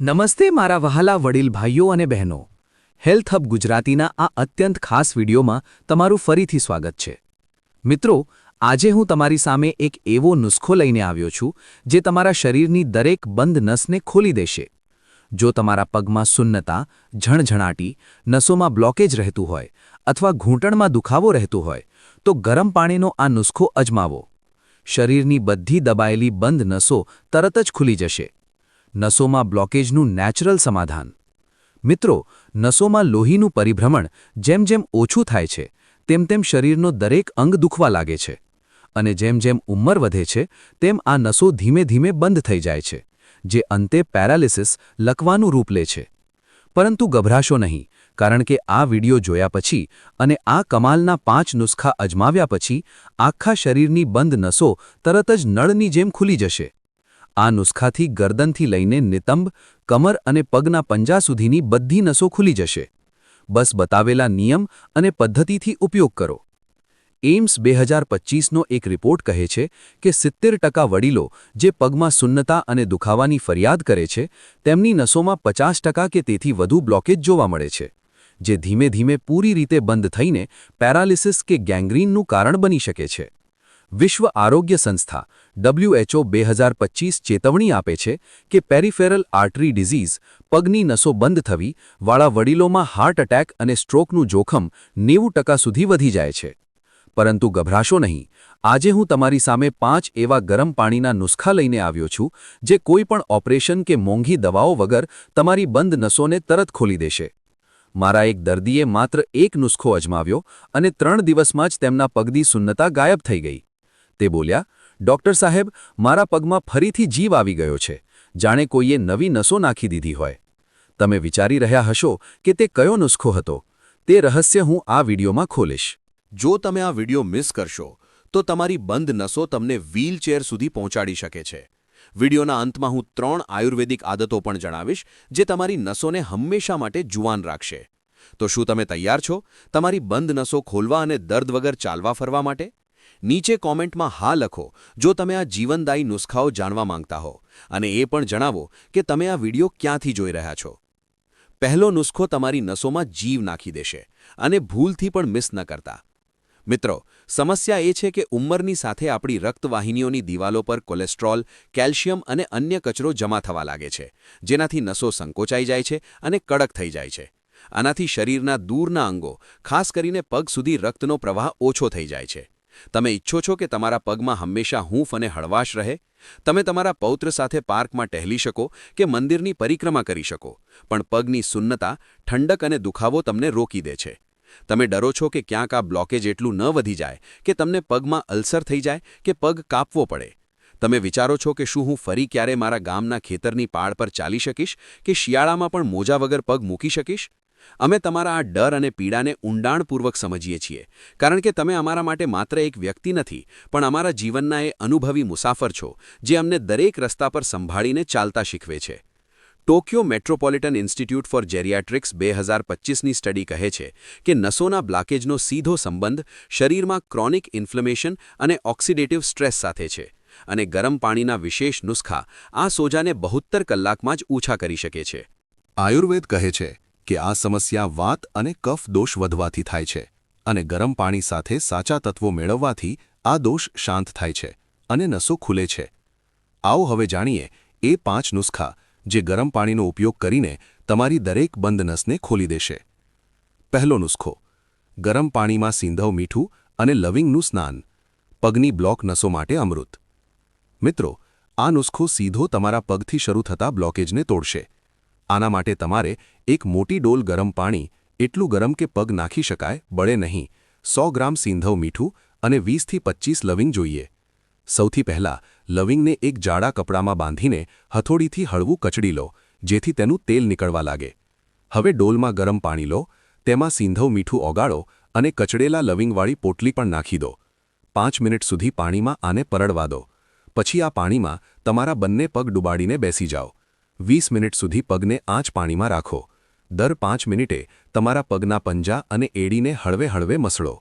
નમસ્તે મારા વહાલા વડીલ ભાઈઓ અને બહેનો. હેલ્થ હબ ગુજરાતીના આ અત્યંત ખાસ વિડીયોમાં તમારું ફરીથી સ્વાગત છે. મિત્રો, આજે હું તમારી સામે એક એવો નુસ્ખો લઈને આવ્યો છું, જે તમારા શરીરની દરેક બંધ નસને ખોલી દેશે. જો તમારા પગમાં સુન્નતા, ઝણઝણાટી, નસોમાં બ્લોકેજ રહેતું હોય, અથવા ઘૂંટણમાં દુખાવો રહેતો હોય, તો ગરમ પાણીનો આ નુસ્ખો અજમાવો. શરીરની બધી દબાયેલી બંધ નસો તરત જ ખુલી જશે. નસોમાં બ્લોકેજનું નેચરલ સમાધાન. મિત્રો, નસોમાં લોહીનું પરિભ્રમણ જેમ જેમ ઓછું થાય છે, તેમ તેમ શરીરનો દરેક અંગ દુખવા લાગે છે. અને જેમ જેમ ઉંમર વધે છે, તેમ આ નસો ધીમે ધીમે બંધ થઈ જાય છે, જે અંતે પેરાલિસિસ લકવાનું રૂપ લે છે. પરંતુ ગભરાશો નહીં, કારણ કે આ વિડિયો જોયા પછી અને આ કમાલના પાંચ નુસ્ખા અજમાવ્યા પછી આખા શરીરની બંધ નસો તરત જ નળની જેમ ખુલી જશે. આ નુસ્ખાથી ગરદનથી લઈને નિતંબ, કમર અને પગના પંજા સુધીની બધી નસો ખુલી જશે. બસ બતાવેલા નિયમ અને પદ્ધતિથી ઉપયોગ કરો. એઇમ્સ બે હજાર પચીસનો એક રિપોર્ટ કહે છે કે સિત્તેર ટકા વડીલો જે પગમાં સુન્નતા અને દુખાવાની ફરિયાદ કરે છે, તેમની નસોમાં પચાસ ટકા કે તેથી વધુ બ્લોકેજ જોવા મળે છે, જે ધીમે ધીમે પૂરી રીતે બંધ થઈને પેરાલિસિસ કે ગેંગ્રીનનું કારણ બની શકે છે. વિશ્વ આરોગ્ય સંસ્થા ડબ્લ્યુએચઓ બે હજાર પચીસ ચેતવણી આપે છે કે પેરિફેરલ આર્ટરી ડિઝીઝ, પગની નસો બંધ થવી, વાળા વડીલોમાં હાર્ટ એટેક અને સ્ટ્રોકનું જોખમ નેવું ટકા સુધી વધી જાય છે. પરંતુ ગભરાશો નહીં, આજે હું તમારી સામે પાંચ એવા ગરમ પાણીના નુસ્ખા લઈને આવ્યો છું, જે કોઈ પણ ઓપરેશન કે મોંઘી દવાઓ વગર તમારી બંધ નસોને તરત ખોલી દેશે. મારા એક દર્દીએ માત્ર એક નુસ્ખો અજમાવ્યો અને ત્રણ દિવસમાં જ તેમના પગની સુન્નતા ગાયબ થઈ ગઈ. તે બોલ્યા, ડોક્ટર સાહેબ, મારા પગમાં ફરીથી જીવ આવી ગયો છે. જાણે કોઈએ નવી નસો નાખી દીધી હોય. તમે વિચારી રહ્યા હશો કે તે કયો નુસ્ખો હતો. તે રહસ્ય હું આ વિડીયોમાં ખોલીશ. જો તમે આ વિડિયો મિસ કરશો, તો તમારી બંધ નસો તમને વ્હીલચેર સુધી પહોંચાડી શકે છે. વિડિયોના અંતમાં હું ત્રણ આયુર્વેદિક આદતો પણ જણાવીશ, જે તમારી નસોને હંમેશા માટે જુવાન રાખશે. તો શું તમે તૈયાર છો? તમારી બંધ નસો ખોલવા અને દર્દ વગર ચાલવા ફરવા માટે? નીચે કોમેન્ટમાં હા લખો, જો તમે આ જીવનદાયી નુસ્ખાઓ જાણવા માંગતા હો. અને એ પણ જણાવો કે તમે આ વીડિયો ક્યાંથી જોઈ રહ્યા છો. પહેલો નુસ્ખો તમારી નસોમાં જીવ નાખી દેશે અને ભૂલથી પણ મિસ ન કરતા. મિત્રો, સમસ્યા એ છે કે ઉંમરની સાથે આપણી રક્તવાહિનીઓની દિવાલો પર કોલેસ્ટ્રોલ, કેલ્શિયમ અને અન્ય કચરો જમા થવા લાગે છે, જેનાથી નસો સંકોચાઈ જાય છે અને કડક થઈ જાય છે. આનાથી શરીરના દૂરના અંગો, ખાસ કરીને પગ સુધી રક્તનો પ્રવાહ ઓછો થઈ જાય છે. તમે ઈચ્છો છો કે તમારા પગમાં હંમેશા હૂંફ અને હળવાશ રહે? તમે તમારા પૌત્ર સાથે પાર્કમાં ટહેલી શકો કે મંદિરની પરિક્રમા કરી શકો, પણ પગની સુન્નતા, ઠંડક અને દુખાવો તમને રોકી દે છે. તમે ડરો છો કે ક્યાંક આ બ્લોકેજ એટલું ન વધી જાય કે તમને પગમાં અલ્સર થઈ જાય કે પગ કાપવો પડે. તમે વિચારો છો કે શું હું ફરી ક્યારે મારા ગામના ખેતરની પાળ પર ચાલી શકીશ કે શિયાળામાં પણ મોજા વગર પગ મૂકી શકીશ? અમે તમારા આ ડર અને પીડાને ઊંડાણપૂર્વક સમજીએ છીએ. કારણ કે તમે અમારા માટે માત્ર એક વ્યક્તિ નથી, પણ અમારા જીવનના એ અનુભવી મુસાફર છો, જે અમને દરેક રસ્તા પર સંભાળીને ચાલતા શીખવે છે. Tokyo Metropolitan Institute for Geriatrics બે હજાર પચીસની સ્ટડી કહે છે કે નસોના બ્લાકેજનો સીધો સંબંધ શરીરમાં ક્રોનિક ઇન્ફ્લેમેશન અને ઓક્સિડેટિવ સ્ટ્રેસ સાથે છે અને ગરમ પાણીના વિશેષ નુસ્ખા આ સોજાને બહુત્તર કલાકમાં જ ઓછા કરી શકે છે. આયુર્વેદ કહે છે કે આ સમસ્યા વાત અને કફ દોષ વધવાથી થાય છે અને ગરમ પાણી સાથે સાચા તત્વો મેળવવાથી આ દોષ શાંત થાય છે અને નસો ખુલે છે. આવો હવે જાણીએ એ પાંચ નુસ્ખા જે ગરમ પાણીનો ઉપયોગ કરીને તમારી દરેક બંધ નસને ખોલી દેશે. પહેલો નુસ્ખો, ગરમ પાણીમાં સિંધવ મીઠું અને લવિંગનું સ્નાન, પગની બ્લોક નસો માટે અમૃત. મિત્રો, આ નુસ્ખો સીધો તમારા પગથી શરૂ થતા બ્લોકેજને તોડશે. આના માટે તમારે એક મોટી ડોલ ગરમ પાણી, એટલું ગરમ કે પગ નાખી શકાય, બળે નહીં. સો ગ્રામ સિંધવ મીઠું અને વીસથી પચીસ લવિંગ જોઈએ. સૌથી પહેલાં, લવિંગને એક જાડા કપડામાં બાંધીને હથોડીથી હળવું કચડી લો, જેથી તેનું તેલ નીકળવા લાગે. હવે ડોલમાં ગરમ પાણી લો, તેમાં સિંધવ મીઠું ઓગાળો અને કચડેલા લવિંગવાળી પોટલી પણ નાખી દો. પાંચ મિનિટ સુધી પાણીમાં આને પરળવા દો. પછી આ પાણીમાં તમારા બંને પગ ડુબાડીને બેસી જાઓ. વીસ મિનિટ સુધી પગને આંચ પાણીમાં રાખો. દર પાંચ મિનિટે તમારા પગના પંજા અને એડીને હળવે હળવે મસળો.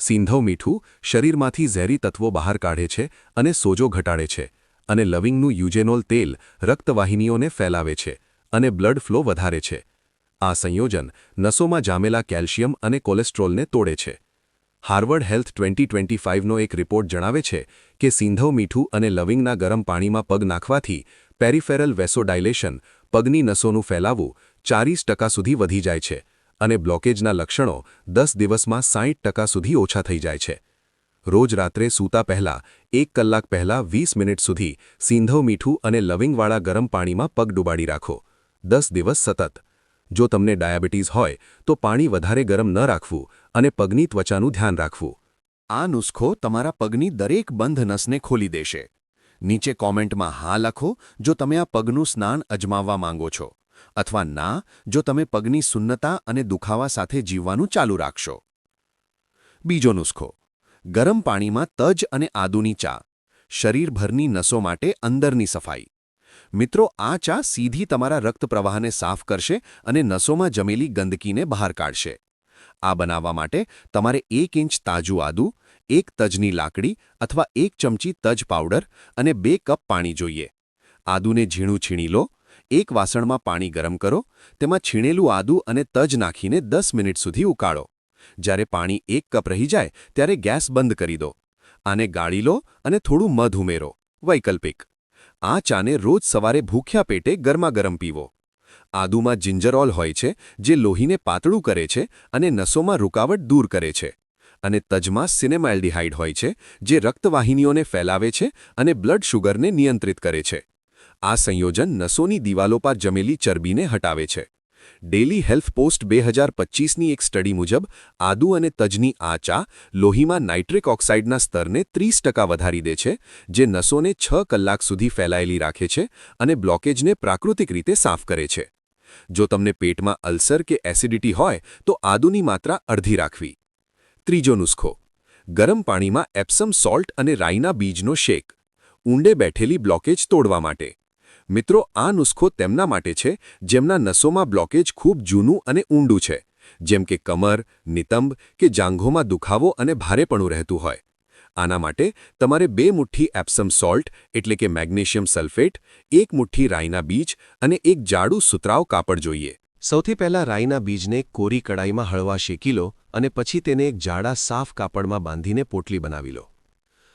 સિંધવ મીઠું શરીરમાંથી ઝેરી તત્વો બહાર કાઢે છે અને સોજો ઘટાડે છે અને લવિંગનું યુજેનોલ તેલ રક્તવાહિનીઓને ફેલાવે છે અને બ્લડ ફ્લો વધારે છે. આ સંયોજન નસોમાં જામેલા કેલ્શિયમ અને કોલેસ્ટ્રોલને તોડે છે. હાર્વર્ડ હેલ્થ ટ્વેન્ટી ટ્વેન્ટી ફાઇવનો એક રિપોર્ટ જણાવે છે કે સિંધવ મીઠું અને લવિંગના ગરમ પાણીમાં પગ નાખવાથી પેરિફેરલ વેસોડાયલેશન પગની નસોનું ફેલાવવું ચાલીસ ટકા સુધી વધી જાય છે અને બ્લોકેજના લક્ષણો દસ દિવસમાં સાહીઠ ટકા સુધી ઓછા થઈ જાય છે. રોજ રાત્રે સૂતા પહેલા, એક કલાક પહેલા વીસ મિનિટ સુધી સિંધવ મીઠું અને લવિંગવાળા ગરમ પાણીમાં પગ ડૂબાડી રાખો. દસ દિવસ સતત. જો તમને ડાયાબિટીસ હોય, તો પાણી વધારે ગરમ ન રાખવું અને પગની ત્વચાનું ધ્યાન રાખવું. આ નુસ્ખો તમારા પગની દરેક બંધ નસને ખોલી દેશે. નીચે કોમેન્ટમાં હા લખો જો તમે આ પગનું સ્નાન અજમાવવા માંગો છો, અથવા ના, જો તમે પગની સુન્નતા અને દુખાવા સાથે જીવવાનું ચાલુ રાખશો. બીજો નુસ્ખો, ગરમ પાણીમાં તજ અને આદુની ચા, શરીરભરની નસો માટે અંદરની સફાઈ. મિત્રો, આ ચા સીધી તમારા રક્ત પ્રવાહને સાફ કરશે અને નસોમાં જમેલી ગંદકીને બહાર કાઢશે. આ બનાવવા માટે તમારે એક ઇંચ તાજું આદુ એક તજની લાકડી અથવા એક ચમચી તજ પાવડર અને બે કપ પાણી જોઈએ. આદુને ઝીણું છીણી લો. એક વાસણમાં પાણી ગરમ કરો. તેમાં છીણેલું આદુ અને તજ નાખીને દસ મિનિટ સુધી ઉકાળો. જ્યારે પાણી એક કપ રહી જાય, ત્યારે ગેસ બંધ કરી દો. આને ગાળી લો અને થોડું મધ ઉમેરો. વૈકલ્પિક. આ ચાને રોજ સવારે ભૂખ્યા પેટે ગરમાગરમ પીવો. આદુમાં જિંજરઓલ હોય છે, જે લોહીને પાતળું કરે છે અને નસોમાં રૂકાવટ દૂર કરે છે. અને તજમાં સિનેમાલ્ડિહાઇડ હોય છે, જે રક્તવાહિનીઓને ફેલાવે છે અને બ્લડ શુગરને નિયંત્રિત કરે છે. આ સંયોજન નસોની દિવાલો પર જમેલી ચરબીને હટાવે છે. ડેલી હેલ્થ પોસ્ટ બે હજાર પચીસની એક સ્ટડી મુજબ, આદુ અને તજની આ ચા લોહીમાં નાઇટ્રિક ઓક્સાઇડના સ્તરને ત્રીસ ટકા વધારી દે છે, જે નસોને છ કલાક સુધી ફેલાયેલી રાખે છે અને બ્લોકેજને પ્રાકૃતિક રીતે સાફ કરે છે. જો તમને પેટમાં અલ્સર કે એસિડિટી હોય, તો આદુની માત્રા અડધી રાખવી. ત્રીજો નુસ્ખો. ગરમ પાણીમાં એપ્સમ સોલ્ટ અને રાઈના બીજનો શેક. ઊંડે બેઠેલી બ્લોકેજ તોડવા માટે. મિત્રો, આ નુસ્ખો તેમના માટે છે, જેમના નસોમાં બ્લોકેજ ખૂબ જૂનું અને ઊંડું છે. જેમ કે કમર, નિતંબ કે જાંઘોમાં દુખાવો અને ભારેપણું રહેતું હોય. આના માટે તમારે બે મુઠ્ઠી એપ્સમ સોલ્ટ, એટલે કે મેગ્નેશિયમ સલ્ફેટ, એક મુઠ્ઠી રાઈના બીજ અને એક જાડું સુતરાવ કાપડ જોઈએ. સૌથી પહેલા રાઈના બીજને કોરી કડાઈમાં હળવા શેકી લો અને પછી તેને એક જાડા સાફ કાપડમાં બાંધીને પોટલી બનાવી લો.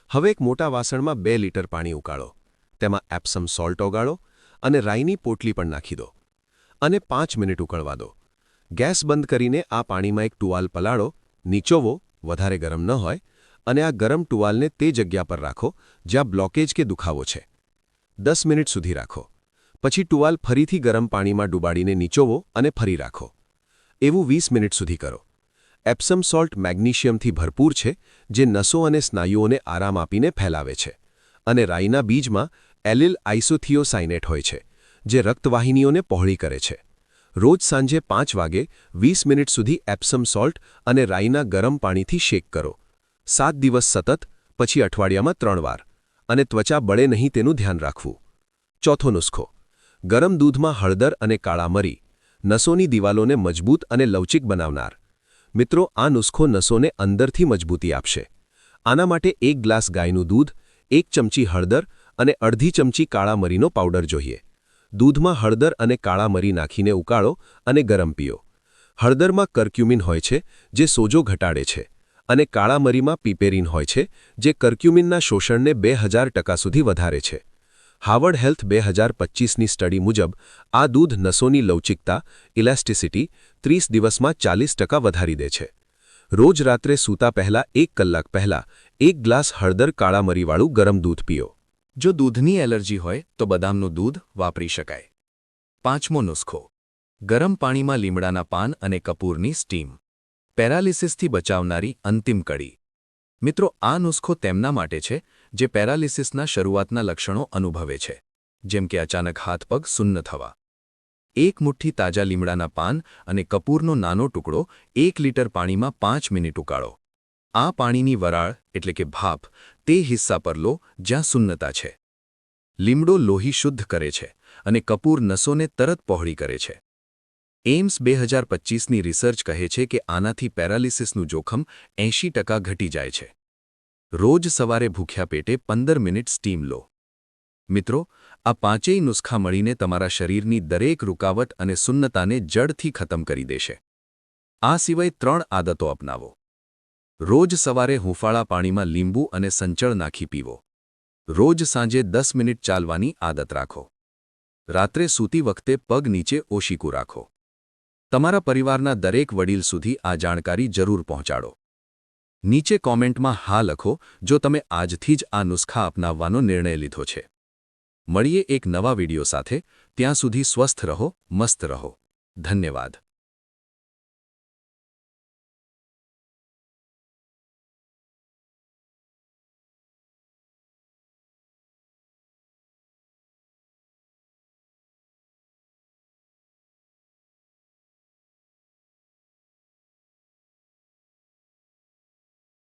હવે એક મોટા વાસણમાં બે લીટર પાણી ઉકાળો. તેમાં એપ્સમ સોલ્ટ ઓગાળો અને રાઈની પોટલી પણ નાખી દો. અને પાંચ મિનિટ ઉકળવા દો. ગેસ બંધ કરીને આ પાણીમાં એક ટુવાલ પલાળો, નીચોવો, વધારે ગરમ ન હોય, અને આ ગરમ ટુવાલને તે જગ્યા પર રાખો જ્યાં બ્લોકેજ કે દુખાવો છે. દસ મિનિટ સુધી રાખો. પછી ટુવાલ ફરીથી ગરમ પાણીમાં ડૂબાડીને નીચોવો અને ફરી રાખો. એવું વીસ મિનિટ સુધી કરો. એપ્સમ સોલ્ટ મેગ્નેશિયમથી ભરપૂર છે, જે નસો અને સ્નાયુઓને આરામ આપીને ફેલાવે છે. અને રાઈના બીજમાં એલિલ આઇસોથિયોસાઇનેટ હોય છે, જે રક્તવાહિનીઓને પહોળી કરે છે. રોજ સાંજે પાંચ વાગે વીસ મિનિટ સુધી એપ્સમ સોલ્ટ અને રાઈના ગરમ પાણીથી શેક કરો. સાત દિવસ સતત, પછી અઠવાડિયામાં ત્રણ વાર. અને ત્વચા બળે નહીં તેનું ધ્યાન રાખવું. ચોથો નુસ્ખો. ગરમ દૂધમાં હળદર અને કાળા મરી, નસોની દિવાલોને મજબૂત અને લવચિક બનાવનાર. મિત્રો, આ નુસ્ખો નસોને અંદરથી મજબૂતી આપશે. આના માટે એક ગ્લાસ ગાયનું દૂધ, એક ચમચી હળદર અને અડધી ચમચી કાળા મરીનો પાવડર જોઈએ. દૂધમાં હળદર અને કાળા મરી નાખીને ઉકાળો અને ગરમ પીઓ. હળદરમાં કર્ક્યુમિન હોય છે, જે સોજો ઘટાડે છે, અને કાળા મરીમાં પીપેરિન હોય છે, જે કર્ક્યુમિનના શોષણને બે સુધી વધારે છે. હાવર્ડ હેલ્થ બે હજાર પચીસની સ્ટડી મુજબ, આ દૂધ નસોની લવચિકતા, ઇલાસ્ટિસિટી, ત્રીસ દિવસમાં ચાલીસ ટકા વધારી દે છે. રોજ રાત્રે સૂતા પહેલા એક કલાક પહેલા, એક ગ્લાસ હળદર કાળા મરીવાળું ગરમ દૂધ પીઓ. જો દૂધની એલર્જી હોય, તો બદામનું દૂધ વાપરી શકાય. પાંચમો નુસ્ખો. ગરમ પાણીમાં લીમડાના પાન અને કપૂરની સ્ટીમ. પેરાલિસિસથી બચાવનારી અંતિમ કડી. મિત્રો, આ નુસ્ખો તેમના માટે છે જે પેરાલિસિસના શરૂઆતના લક્ષણો અનુભવે છે. જેમ કે અચાનક હાથ પગ સુન્ન થવા. એક મુઠ્ઠી તાજા લીમડાના પાન અને કપૂરનો નાનો ટુકડો એક લીટર પાણીમાં પાંચ મિનિટ ઉકાળો. આ પાણીની વરાળ એટલે કે ભાપ તે હિસ્સા પર લો જ્યાં સુન્નતા છે. લીમડો લોહી શુદ્ધ કરે છે અને કપૂર નસોને તરત પહોળી કરે છે. એમ્સ બે હજાર પચીસની રિસર્ચ કહે છે કે આનાથી પેરાલિસિસનું જોખમ એંશી ટકા ઘટી જાય છે. રોજ સવારે ભૂખ્યા પેટે પંદર મિનિટ સ્ટીમ લો. મિત્રો, આ પાંચેય નુસ્ખા મળીને તમારા શરીરની દરેક રૂકાવટ અને સુન્નતાને જડથી ખતમ કરી દેશે. આ સિવાય ત્રણ આદતો અપનાવો. રોજ સવારે હુંફાળા પાણીમાં લીંબુ અને સંચળ નાખી પીવો. રોજ સાંજે દસ મિનિટ ચાલવાની આદત રાખો. રાત્રે સૂતી વખતે પગ નીચે ઓશીકું રાખો. તમારા પરિવારના દરેક વડીલ સુધી આ જાણકારી જરૂર પહોંચાડો. નીચે કોમેન્ટમાં હા લખો, જો તમે આજથી જ આ નુસ્ખા અપનાવવાનો નિર્ણય લીધો છે. મળીએ એક નવા વિડિયો સાથે, ત્યાં સુધી સ્વસ્થ રહો, મસ્ત રહો. ધન્યવાદ.